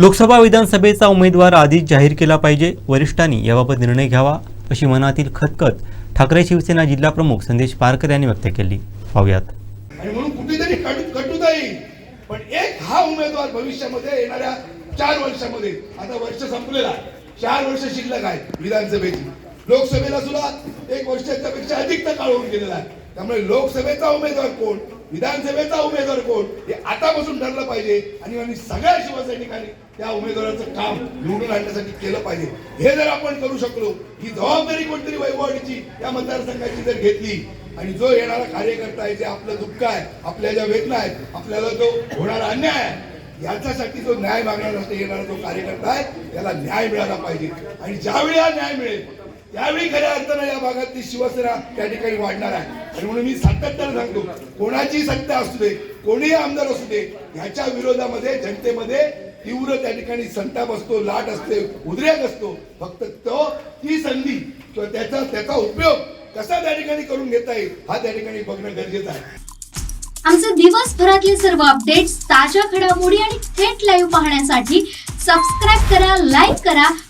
लोकसभा विधानसभेचा उमेदवार आधीच जाहीर केला पाहिजे. वरिष्ठांनी याबाबत निर्णय घ्यावा अशी मनातील खतखत ठाकरे शिवसेना जिल्हा प्रमुख संदेश पारकर यांनी व्यक्त केली. पाहूयात. आणि म्हणून कुठेतरी कटु कटुता येईल. पण एक हा उमेदवार भविष्यामध्ये येणाऱ्या चार वर्षामध्ये आता वर्ष संपलेला आहे. चार वर्ष शिल्लक आहे विधानसभेची. लोकसभेला सुद्धा एक वर्षाच्या पेक्षा अधिक काळ होऊन गेलेला आहे. त्यामुळे लोकसभेचा उमेदवार कोण? विधानसभेचा उमेदवार कोण हे आतापासून ठरलं पाहिजे. आणि आम्ही सगळ्या शिवसैनिकांनी त्या उमेदवाराचं काम निवडून आणण्यासाठी केलं पाहिजे. हे जर आपण करू शकलो ही जबाबदारी कोणतरी वैभवाडीची या मतदारसंघाची जर घेतली आणि जो येणारा कार्यकर्ता आहे जे आपलं दुःख आहे आपल्या ज्या वेदना आहेत आपल्याला जो होणारा अन्याय आहे याच्यासाठी जो न्याय मागण्यासाठी येणारा जो कार्यकर्ता आहे त्याला न्याय मिळाला पाहिजे. आणि ज्यावेळी हा न्याय मिळेल त्यावेळी खऱ्या अर्थानं या भागातली शिवसेना त्या ठिकाणी वाढणार आहे. आणि म्हणून मी सातत्यानं सांगतो कोणाची सत्ता असू दे कोणीही आमदार असू दे ह्याच्या विरोधामध्ये जनतेमध्ये तीव्र त्या ठिकाणी संताप असतो लाट असते उद्रेक असतो. फक्त तो ती संधी किंवा त्याचा त्याचा उपयोग कसा त्या ठिकाणी करून घेता येईल हा त्या ठिकाणी बघणं गरजेचं आहे. आमचे दिवसभरातले सर्व अपडेट्स ताज्या घडामोडी आणि थेट लाईव्ह पाहण्यासाठी सबस्क्राईब करा लाईक करा